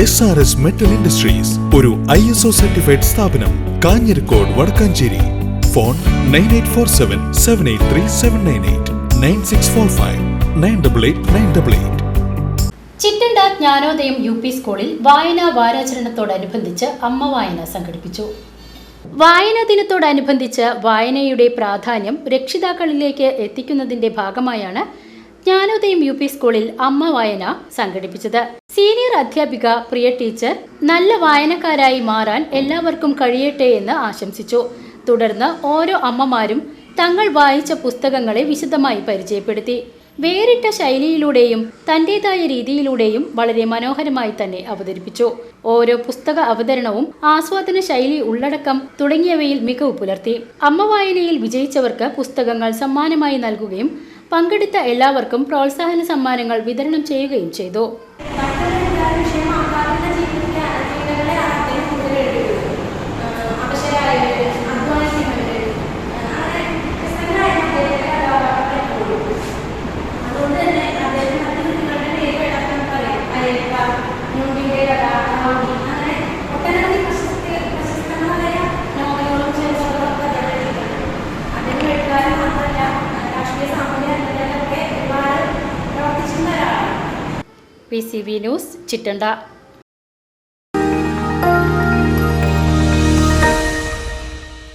S R S metal industries ഒരു I S O certified സ്ഥാപനം Kanjirakode Vadakkanchery. Phone nine eight four seven seven eight three seven nine eight nine six four five nine double eight nine double eight Chittanda Jnanodayam U P സ്കൂളിൽ വായനാ വാരാചരണത്തോടനുബന്ധിച്ച് അമ്മ വായന സംഘടിപ്പിച്ചു. വായനാ ദിനത്തോടനുബന്ധിച്ച് വായനയുടെ പ്രാധാന്യം രക്ഷിതാക്കളിലേക്ക് എത്തിക്കുന്നതിന്റെ ഭാഗമായാണ് ജ്ഞാനോദയം യു പി സ്കൂളിൽ അമ്മ വായന സംഘടിപ്പിച്ചത്. സീനിയർ അധ്യാപിക പ്രിയ ടീച്ചർ നല്ല വായനക്കാരായി മാറാൻ എല്ലാവർക്കും കഴിയട്ടെ എന്ന് ആശംസിച്ചു. തുടർന്ന് ഓരോ അമ്മമാരും തങ്ങൾ വായിച്ച പുസ്തകങ്ങളെ വിശദമായി പരിചയപ്പെടുത്തി. വേറിട്ട ശൈലിയിലൂടെയും തന്റേതായ രീതിയിലൂടെയും വളരെ മനോഹരമായി തന്നെ അവതരിപ്പിച്ചു. ഓരോ പുസ്തക അവതരണവും ആസ്വാദന ശൈലി ഉള്ളടക്കം തുടങ്ങിയവയിൽ മികവ് പുലർത്തി. അമ്മ വായനയിൽ വിജയിച്ചവർക്ക് പുസ്തകങ്ങൾ സമ്മാനമായി നൽകുകയും പങ്കെടുത്ത എല്ലാവർക്കും പ്രോത്സാഹന സമ്മാനങ്ങൾ വിതരണം ചെയ്യുകയും ചെയ്തു. P C V news Chittanda